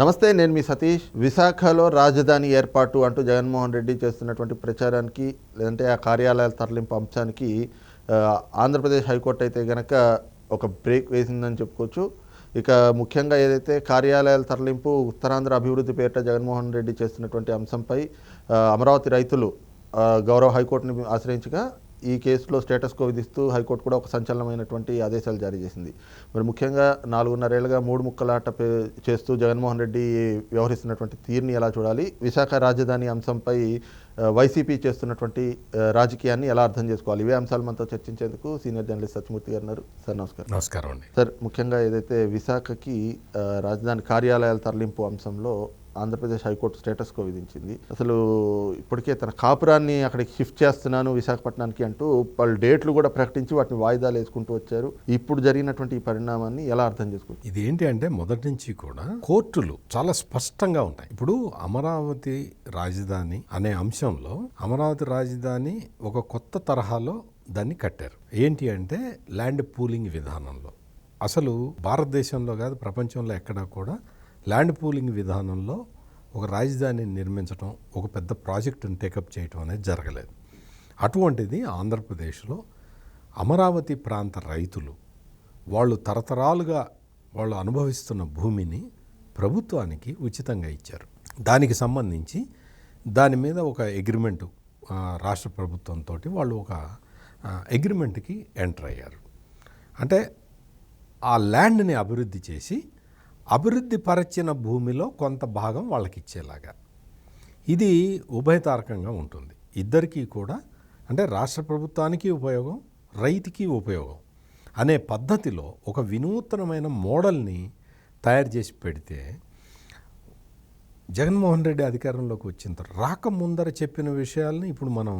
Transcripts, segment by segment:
నమస్తే నేను మీ సతీష్. విశాఖలో రాజధాని ఏర్పాటు అంటూ జగన్మోహన్ రెడ్డి చేస్తున్నటువంటి ప్రచారానికి లేదంటే ఆ కార్యాలయాల తరలింపు అంశానికి ఆంధ్రప్రదేశ్ హైకోర్టు అయితే గనక ఒక బ్రేక్ వేసిందని చెప్పుకోవచ్చు. ఇక ముఖ్యంగా ఏదైతే కార్యాలయాల తరలింపు ఉత్తరాంధ్ర అభివృద్ధి పేరిట జగన్మోహన్ రెడ్డి చేస్తున్నటువంటి అంశంపై అమరావతి రైతులు గౌరవ హైకోర్టుని ఆశ్రయించగా ఈ కేసులో స్టేటస్ కో విధిస్తూ హైకోర్టు కూడా ఒక సంచలనమైనటువంటి ఆదేశాలు జారీ చేసింది. మరి ముఖ్యంగా నాలుగున్నరేళ్ళుగా మూడు ముక్కలాట చేస్తూ జగన్మోహన్ రెడ్డి వ్యవహరిస్తున్నటువంటి తీరుని ఎలా చూడాలి? విశాఖ రాజధాని అంశంపై వైసీపీ చేస్తున్నటువంటి రాజకీయాన్ని ఎలా అర్థం చేసుకోవాలి? ఇవే అంశాలు మనతో చర్చించేందుకు సీనియర్ జర్నలిస్ట్ సత్యమూర్తి గారు ఉన్నారు. సార్ నమస్కారం. నమస్కారం అండి. సార్ ముఖ్యంగా ఏదైతే విశాఖకి రాజధాని కార్యాలయాల తరలింపు అంశంలో ఆంధ్రప్రదేశ్ హైకోర్టు స్టేటస్ కో విధించింది. అసలు ఇప్పటికే తన కాపురాన్ని అక్కడికి షిఫ్ట్ చేస్తున్నాను విశాఖపట్నానికి అంటూ వాళ్ళు డేట్లు కూడా ప్రకటించి వాటిని వాయిదాలు వేసుకుంటూ వచ్చారు. ఇప్పుడు జరిగినటువంటి ఈ పరిణామాన్ని ఎలా అర్థం చేసుకోవచ్చు ఇది ఏంటి అంటే మొదటి నుంచి కూడా కోర్టులు చాలా స్పష్టంగా ఉంటాయి. ఇప్పుడు అమరావతి రాజధాని అనే అంశంలో అమరావతి రాజధాని ఒక కొత్త తరహాలో దాన్ని కట్టారు. ఏంటి అంటే ల్యాండ్ పూలింగ్ విధానంలో. అసలు భారతదేశంలో కాదు ప్రపంచంలో ఎక్కడా కూడా ల్యాండ్ పూలింగ్ విధానంలో ఒక రాజధానిని నిర్మించడం ఒక పెద్ద ప్రాజెక్టును టేకప్ చేయటం అనేది జరగలేదు. అటువంటిది ఆంధ్రప్రదేశ్లో అమరావతి ప్రాంత రైతులు వాళ్ళు తరతరాలుగా వాళ్ళు అనుభవిస్తున్న భూమిని ప్రభుత్వానికి ఉచితంగా ఇచ్చారు. దానికి సంబంధించి దాని మీద ఒక అగ్రిమెంటు రాష్ట్ర ప్రభుత్వంతో వాళ్ళు ఒక అగ్రిమెంట్కి ఎంటర్ అయ్యారు. అంటే ఆ ల్యాండ్ని అభివృద్ధి చేసి అభివృద్ధి పరచిన భూమిలో కొంత భాగం వాళ్ళకి ఇచ్చేలాగా ఇది ఉభయతారకంగా ఉంటుంది. ఇద్దరికీ కూడా అంటే రాష్ట్ర ప్రభుత్వానికి ఉపయోగం రైతుకి ఉపయోగం అనే పద్ధతిలో ఒక వినూతనమైన మోడల్ని తయారు చేసి పెడితే జగన్మోహన్ రెడ్డి అధికారంలోకి వచ్చిన తర్వాత రాకముందర చెప్పిన విషయాల్ని ఇప్పుడు మనం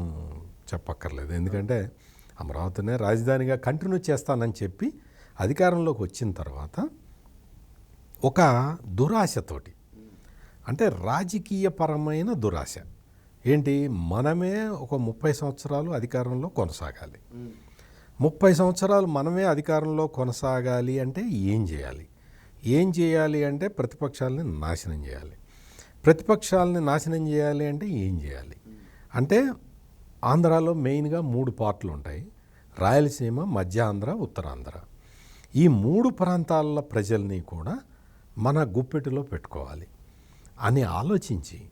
చెప్పక్కర్లేదు. ఎందుకంటే అమరావతినే రాజధానిగా కంటిన్యూ చేస్తానని చెప్పి అధికారంలోకి వచ్చిన తర్వాత ఒక దురాశతోటి. అంటే రాజకీయపరమైన దురాశ. ఏంటి? మనమే ఒక ముప్పై సంవత్సరాలు అధికారంలో కొనసాగాలి. ముప్పై సంవత్సరాలు మనమే అధికారంలో కొనసాగాలి అంటే ఏం చేయాలి? ఏం చేయాలి అంటే ప్రతిపక్షాలని నాశనం చేయాలి. ప్రతిపక్షాలని నాశనం చేయాలి అంటే ఏం చేయాలి? అంటే ఆంధ్రాలో మెయిన్గా మూడు పార్ట్లు ఉంటాయి రాయలసీమ మధ్య ఆంధ్ర ఉత్తరాంధ్ర. ఈ మూడు ప్రాంతాల ప్రజల్ని కూడా మన గుప్పెటిలో పెట్టుకోవాలి అని ఆలోచించి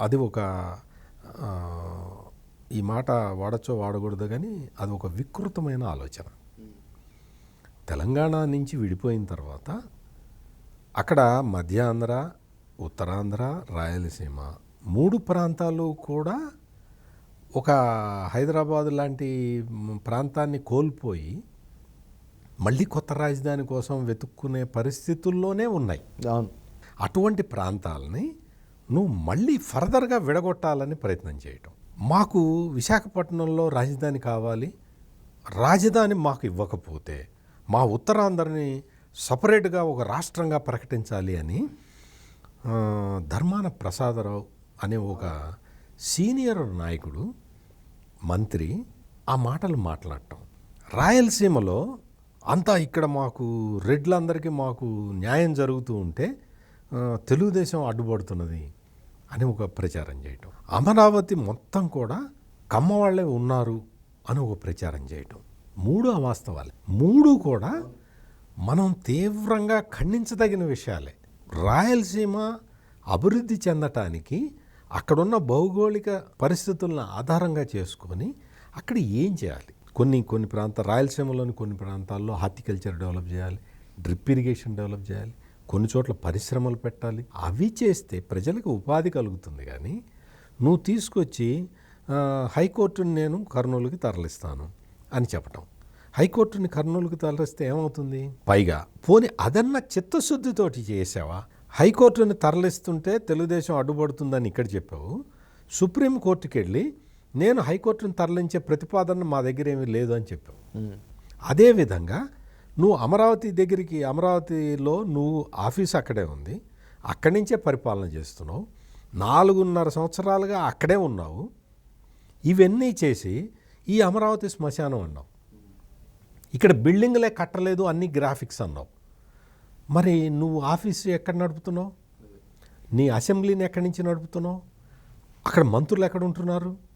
అది ఒక ఈ మాట వాడచ్చో వాడకూడదు కానీ అది ఒక వికృతమైన ఆలోచన. తెలంగాణ నుంచి విడిపోయిన తర్వాత అక్కడ మధ్యాంధ్ర ఉత్తరాంధ్ర రాయలసీమ మూడు ప్రాంతాలు కూడా ఒక హైదరాబాద్ లాంటి ప్రాంతాన్ని కోల్పోయి మళ్ళీ కొత్త రాజధాని కోసం వెతుక్కునే పరిస్థితుల్లోనే ఉన్నాయి. అవును. అటువంటి ప్రాంతాలని నువ్వు మళ్ళీ ఫర్దర్గా విడగొట్టాలని ప్రయత్నం చేయటం. మాకు విశాఖపట్నంలో రాజధాని కావాలి. రాజధాని మాకు ఇవ్వకపోతే మా ఉత్తరాంధ్రని సపరేట్గా ఒక రాష్ట్రంగా ప్రకటించాలి అని ధర్మాన ప్రసాదరావు అనే ఒక సీనియర్ నాయకుడు మంత్రి ఆ మాటలు మాట్లాడటం. రాయలసీమలో అంతా ఇక్కడ మాకు రెడ్లందరికీ మాకు న్యాయం జరుగుతూ ఉంటే తెలుగుదేశం అడ్డుపడుతున్నది అని ఒక ప్రచారం చేయటం. అమరావతి మొత్తం కూడా కమ్మవాళ్ళే ఉన్నారు అని ఒక ప్రచారం చేయటం. మూడు అవాస్తవాలే. మూడు కూడా మనం తీవ్రంగా ఖండించదగిన విషయాలే. రాయలసీమ అభివృద్ధి చెందటానికి అక్కడున్న భౌగోళిక పరిస్థితులను ఆధారంగా చేసుకొని అక్కడ ఏం చేయాలి? కొన్ని కొన్ని ప్రాంత రాయలసీమలోని కొన్ని ప్రాంతాల్లో హార్టికల్చర్ డెవలప్ చేయాలి డ్రిప్ ఇరిగేషన్ డెవలప్ చేయాలి కొన్ని చోట్ల పరిశ్రమలు పెట్టాలి. అవి చేస్తే ప్రజలకు ఉపాధి కలుగుతుంది కానీ నువ్వు తీసుకొచ్చి హైకోర్టుని నేను కర్నూలుకి తరలిస్తాను అని చెప్పటం. హైకోర్టుని కర్నూలుకి తరలిస్తే ఏమవుతుంది? పైగా పోని అదన్న చిత్తశుద్ధితోటి చేసావా? హైకోర్టుని తరలిస్తుంటే తెలుగుదేశం అడ్డుపడుతుందని ఇక్కడ చెప్పావు. సుప్రీంకోర్టుకి వెళ్ళి నేను హైకోర్టుని తరలించే ప్రతిపాదన మా దగ్గర ఏమీ లేదు అని చెప్పావు. ఉమ్. అదేవిధంగా నువ్వు అమరావతి దగ్గరికి అమరావతిలో నువ్వు ఆఫీస్ అక్కడే ఉంది. అక్కడి నుంచే పరిపాలన చేస్తున్నావు. నాలుగున్నర సంవత్సరాలుగా అక్కడే ఉన్నావు. ఇవన్నీ చేసి ఈ అమరావతి శ్మశానం అన్నావు. ఇక్కడ బిల్డింగ్లే కట్టలేదు అన్ని గ్రాఫిక్స్ అన్నావు. మరి నువ్వు ఆఫీస్ ఎక్కడ నడుపుతున్నావు? నీ అసెంబ్లీని ఎక్కడి నుంచి నడుపుతున్నావు? అక్కడ మంత్రులు ఎక్కడ ఉంటున్నారు?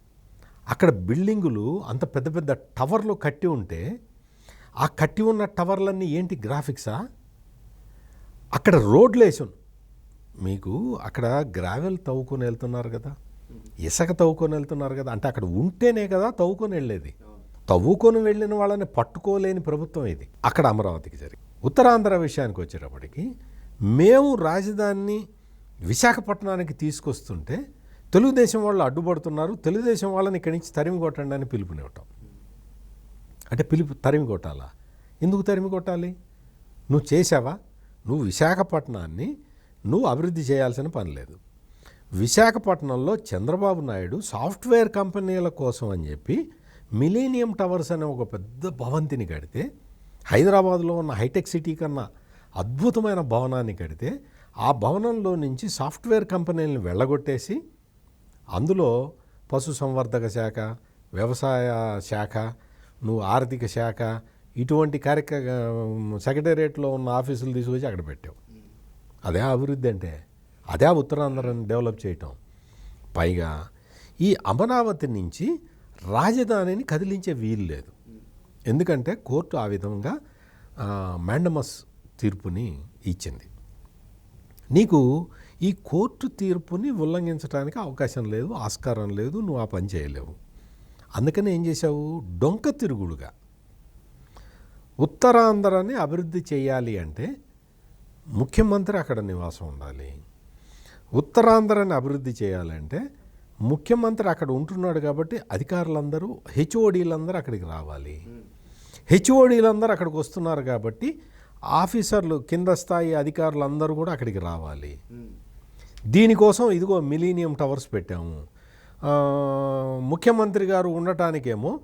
అక్కడ బిల్డింగులు అంత పెద్ద పెద్ద టవర్లు కట్టి ఉంటే ఆ కట్టి ఉన్న టవర్లన్నీ ఏంటి గ్రాఫిక్సా? అక్కడ రోడ్లు వేసాను. మీకు అక్కడ గ్రావెల్ తవ్వుకొని వెళ్తున్నారు కదా. ఇసుక తవ్వుకొని వెళ్తున్నారు కదా. అంటే అక్కడ ఉంటేనే కదా తవ్వుకొని వెళ్ళేది. తవ్వుకొని వెళ్ళిన వాళ్ళని పట్టుకోలేని ప్రభుత్వం ఇది. అక్కడ అమరావతికి జరిగి ఉత్తరాంధ్ర విషయానికి వచ్చేటప్పటికి మేము రాజధానిని విశాఖపట్నానికి తీసుకొస్తుంటే తెలుగుదేశం వాళ్ళు అడ్డుపడుతున్నారు. తెలుగుదేశం వాళ్ళని ఇక్కడి నుంచి తరిమి కొట్టండి అని పిలుపునివ్వటం. అంటే పిలుపు తరిమి కొట్టాలా? ఎందుకు తరిమి కొట్టాలి? నువ్వు చేసావా నువ్వు విశాఖపట్నాన్ని నువ్వు అభివృద్ధి చేయాల్సిన పని లేదు. విశాఖపట్నంలో చంద్రబాబు నాయుడు సాఫ్ట్వేర్ కంపెనీల కోసం అని చెప్పి మిలీనియం టవర్స్ అనే ఒక పెద్ద భవంతిని కడితే హైదరాబాద్లో ఉన్న హైటెక్ సిటీ కన్నా అద్భుతమైన భవనాన్ని కడితే ఆ భవనంలో నుంచి సాఫ్ట్వేర్ కంపెనీలను వెళ్ళగొట్టేసి అందులో పశు సంవర్ధక శాఖ వ్యవసాయ శాఖ నువ్వు ఆర్థిక శాఖ ఇటువంటి కార్యక్రమ సెక్రటేరియట్లో ఉన్న ఆఫీసులు తీసుకొచ్చి అక్కడ పెట్టావు. అదే అభివృద్ధి అంటే అదే ఉత్తరాంధ్రాన్ని డెవలప్ చేయటం. పైగా ఈ అమరావతి నుంచి రాజధానిని కదిలించే వీలు లేదు. ఎందుకంటే కోర్టు ఆ విధంగా మ్యాండమస్ తీర్పుని ఇచ్చింది. నీకు ఈ కోర్టు తీర్పుని ఉల్లంఘించడానికి అవకాశం లేదు ఆస్కారం లేదు నువ్వు ఆ పని చేయలేవు. అందుకని ఏం చేశావు? డొంక తిరుగుడుగా. ఉత్తరాంధ్రాన్ని అభివృద్ధి చేయాలి అంటే ముఖ్యమంత్రి అక్కడ నివాసం ఉండాలి. ఉత్తరాంధ్రాన్ని అభివృద్ధి చేయాలంటే ముఖ్యమంత్రి అక్కడ ఉంటున్నాడు కాబట్టి అధికారులందరూ హెచ్ఓడీలందరూ అక్కడికి రావాలి. హెచ్ఓడీలందరూ అక్కడికి వస్తున్నారు కాబట్టి ఆఫీసర్లు కింద స్థాయి అధికారులు అందరూ కూడా అక్కడికి రావాలి. దీనికోసం ఇదిగో మిలీనియం టవర్స్ పెట్టాము. ముఖ్యమంత్రి గారు ఉండటానికేమో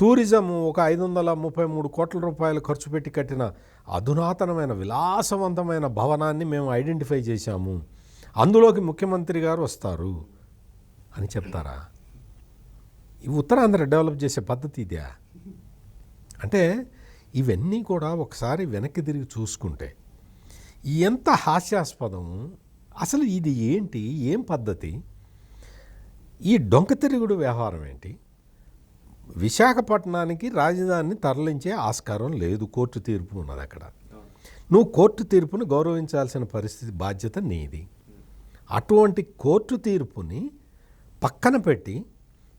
టూరిజం ఒక ఐదు వందల ముప్పై మూడు కోట్ల రూపాయలు ఖర్చు పెట్టి కట్టిన అధునాతనమైన విలాసవంతమైన భవనాన్ని మేము ఐడెంటిఫై చేశాము. అందులోకి ముఖ్యమంత్రి గారు వస్తారు అని చెప్తారా? ఈ ఉత్తరాంధ్ర డెవలప్ చేసే పద్ధతి ఇదే. అంటే ఇవన్నీ కూడా ఒకసారి వెనక్కి తిరిగి చూసుకుంటే ఎంత హాస్యాస్పదం అసలు ఇది ఏంటి? ఏం పద్ధతి? ఈ డొంకతిరుగుడు వ్యవహారం ఏంటి? విశాఖపట్నానికి రాజధానిని తరలించే ఆస్కారం లేదు. కోర్టు తీర్పు ఉన్నది అక్కడ. నువ్వు కోర్టు తీర్పును గౌరవించాల్సిన పరిస్థితి బాధ్యత నీది. అటువంటి కోర్టు తీర్పుని పక్కన పెట్టి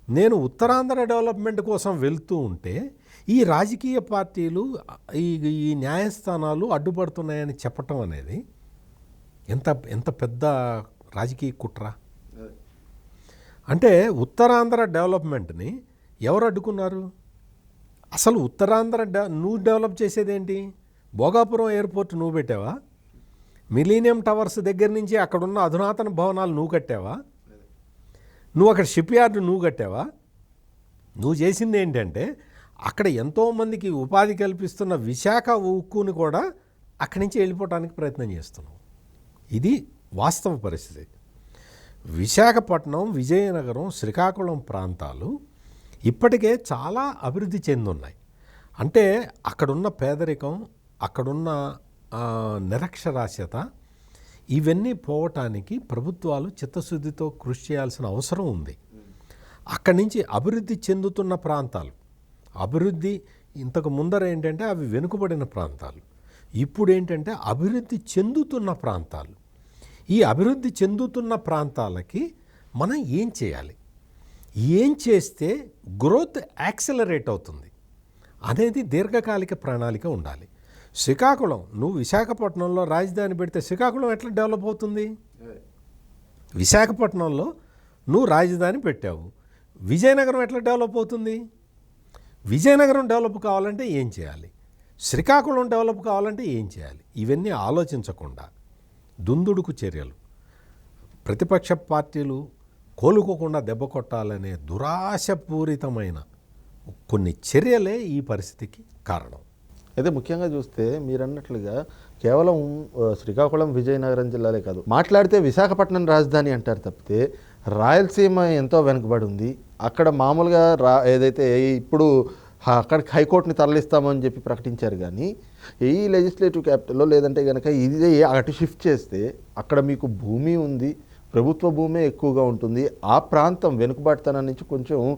నేను ఉత్తరాంధ్ర డెవలప్మెంట్ కోసం వెళ్తూ ఉంటే ఈ రాజకీయ పార్టీలు ఈ ఈ న్యాయస్థానాలు అడ్డుపడుతున్నాయని చెప్పటం అనేది ఎంత ఎంత పెద్ద రాజకీయ కుట్ర? అంటే ఉత్తరాంధ్ర డెవలప్మెంట్ని ఎవరు అడ్డుకున్నారు? అసలు ఉత్తరాంధ్ర డె నువ్వు డెవలప్ చేసేదేంటి? భోగాపురం ఎయిర్పోర్ట్ నువ్వు పెట్టావా? మిలీనియం టవర్స్ దగ్గర నుంచి అక్కడున్న అధునాతన భవనాలు నువ్వు కట్టావా? నువ్వు అక్కడ షిప్ యార్డు నువ్వు కట్టావా? నువ్వు చేసింది ఏంటంటే అక్కడ ఎంతోమందికి ఉపాధి కల్పిస్తున్న విశాఖ ఉక్కుని కూడా అక్కడి నుంచి వెళ్ళిపోవడానికి ప్రయత్నం చేస్తున్నావు. ఇది వాస్తవ పరిస్థితి. విశాఖపట్నం విజయనగరం శ్రీకాకుళం ప్రాంతాలు ఇప్పటికే చాలా అభివృద్ధి చెందున్నాయి. అంటే అక్కడున్న పేదరికం అక్కడున్న నిరక్షరాస్యత ఇవన్నీ పోవటానికి ప్రభుత్వాలు చిత్తశుద్ధితో కృషి చేయాల్సిన అవసరం ఉంది. అక్కడి నుంచి అభివృద్ధి చెందుతున్న ప్రాంతాలు. అభివృద్ధి ఇంతకు ముందర ఏంటంటే అవి వెనుకబడిన ప్రాంతాలు. ఇప్పుడు ఏంటంటే అభివృద్ధి చెందుతున్న ప్రాంతాలు. ఈ అభివృద్ధి చెందుతున్న ప్రాంతాలకి మనం ఏం చేయాలి? ఏం చేస్తే గ్రోత్ యాక్సలరేట్ అవుతుంది? అనేది దీర్ఘకాలిక ప్రణాళిక ఉండాలి. శ్రీకాకుళం నువ్వు విశాఖపట్నంలో రాజధాని పెడితే శ్రీకాకుళం ఎట్లా డెవలప్ అవుతుంది? విశాఖపట్నంలో నువ్వు రాజధాని పెట్టావు. విజయనగరం ఎట్లా డెవలప్ అవుతుంది? విజయనగరం డెవలప్ కావాలంటే ఏం చేయాలి? శ్రీకాకుళం డెవలప్ కావాలంటే ఏం చేయాలి? ఇవన్నీ ఆలోచించకుండా దుందుడుకు చర్యలు. ప్రతిపక్ష పార్టీలు కోలుకోకుండా దెబ్బ కొట్టాలనే దురాశపూరితమైన కొన్ని చర్యలే ఈ పరిస్థితికి కారణం. అయితే ముఖ్యంగా చూస్తే మీరు అన్నట్లుగా కేవలం శ్రీకాకుళం విజయనగరం జిల్లాలే కాదు మాట్లాడితే విశాఖపట్నం రాజధాని అంటారు తప్పితే రాయలసీమ ఎంతో వెనుకబడి ఉంది. అక్కడ మామూలుగా రా ఏదైతే ఇప్పుడు అక్కడికి హైకోర్టుని తరలిస్తామని చెప్పి ప్రకటించారు కానీ ఈ లెజిస్లేటివ్ క్యాపిటల్లో లేదంటే కనుక ఇది అటు షిఫ్ట్ చేస్తే అక్కడ మీకు భూమి ఉంది ప్రభుత్వ భూమే ఎక్కువగా ఉంటుంది ఆ ప్రాంతం వెనుకబాటుతనం నుంచి కొంచెం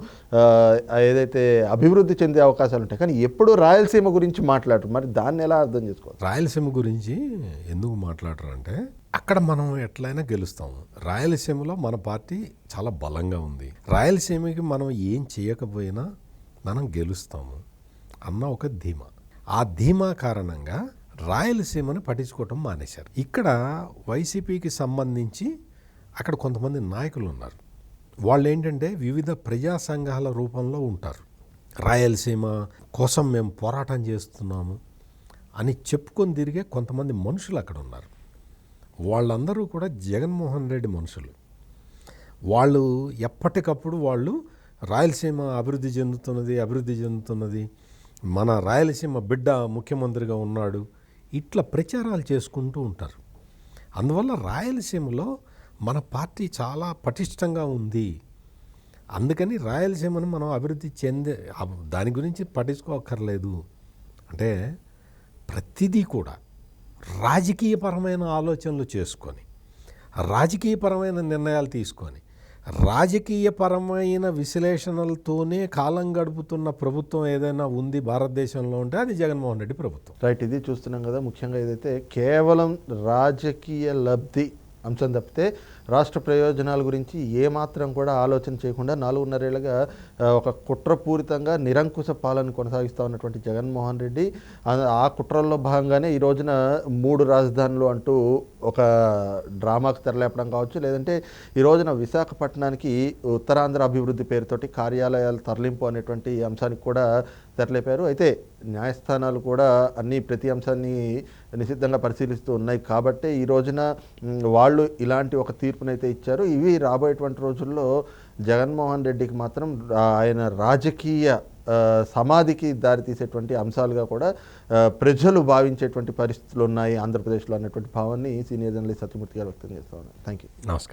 ఏదైతే అభివృద్ధి చెందే అవకాశాలు ఉంటాయి. కానీ ఎప్పుడు రాయలసీమ గురించి మాట్లాడరు. మరి దాన్ని ఎలా అర్థం చేసుకోవాలి? రాయలసీమ గురించి ఎందుకు మాట్లాడరు అంటే అక్కడ మనం ఎట్లయినా గెలుస్తాం. రాయలసీమలో మన పార్టీ చాలా బలంగా ఉంది. రాయలసీమకి మనం ఏం చేయకపోయినా మనం గెలుస్తాము అన్న ఒక ధీమా. ఆ ధీమా కారణంగా రాయలసీమని పట్టించుకోవటం మానేశారు. ఇక్కడ వైసీపీకి సంబంధించి అక్కడ కొంతమంది నాయకులు ఉన్నారు. వాళ్ళు ఏంటంటే వివిధ ప్రజా సంఘాల రూపంలో ఉంటారు. రాయలసీమ కోసం మేము పోరాటం చేస్తున్నాము అని చెప్పుకొని తిరిగే కొంతమంది మనుషులు అక్కడ ఉన్నారు. వాళ్ళందరూ కూడా జగన్మోహన్ రెడ్డి మనుషులు. వాళ్ళు ఎప్పటికప్పుడు వాళ్ళు రాయలసీమ అభివృద్ధి చెందుతున్నది అభివృద్ధి చెందుతున్నది. మన రాయలసీమ బిడ్డ ముఖ్యమంత్రిగా ఉన్నాడు. ఇట్లా ప్రచారాలు చేసుకుంటూ ఉంటారు. అందువల్ల రాయలసీమలో మన పార్టీ చాలా పటిష్టంగా ఉంది. అందుకని రాయలసీమను మనం అభివృద్ధి చెందే దాని గురించి పట్టించుకోక్కర్లేదు. అంటే ప్రతిదీ కూడా రాజకీయపరమైన ఆలోచనలు చేసుకొని రాజకీయపరమైన నిర్ణయాలు తీసుకొని రాజకీయపరమైన విశ్లేషణలతోనే కాలం గడుపుతున్న ప్రభుత్వం ఏదైనా ఉంది భారతదేశంలో ఉంటే అది జగన్మోహన్ రెడ్డి ప్రభుత్వం. రైట్ ఇది చూస్తున్నాం కదా ముఖ్యంగా ఏదైతే కేవలం రాజకీయ లబ్ధి అంశం తప్పితే రాష్ట్ర ప్రయోజనాల గురించి ఏమాత్రం కూడా ఆలోచన చేయకుండా నాలుగున్నరేళ్ళగా ఒక కుట్రపూరితంగా నిరంకుశ పాలన కొనసాగిస్తూ ఉన్నటువంటి జగన్మోహన్ రెడ్డి ఆ- కుట్రల్లో భాగంగానే ఈ రోజున మూడు రాజధానులు అంటూ ఒక డ్రామాకు తెరలేపడం కావచ్చు లేదంటే ఈ రోజున విశాఖపట్నానికి ఉత్తరాంధ్ర అభివృద్ధి పేరుతోటి కార్యాలయాల తరలింపు అనేటువంటి అంశానికి కూడా తెరలేపారు అయితే న్యాయస్థానాలు కూడా అన్ని ప్రతి అంశాన్ని నిశ్చితంగా పరిశీలిస్తూ ఉన్నాయి కాబట్టి ఈ రోజున వాళ్ళు ఇలాంటి ఒక తీర్పునైతే ఇచ్చారు. ఇవి రాబోయేటువంటి రోజుల్లో జగన్మోహన్ రెడ్డికి మాత్రం ఆయన రాజకీయ సమాధికి దారితీసేటువంటి అంశాలుగా కూడా ప్రజలు భావించేటువంటి పరిస్థితులు ఉన్నాయి ఆంధ్రప్రదేశ్లో అన్నటువంటి భావాన్ని సీనియర్ జర్నలిస్ట్ సత్యమూర్తి గారు వ్యక్తం చేస్తా ఉన్నారు. థ్యాంక్ యూ నమస్కారం.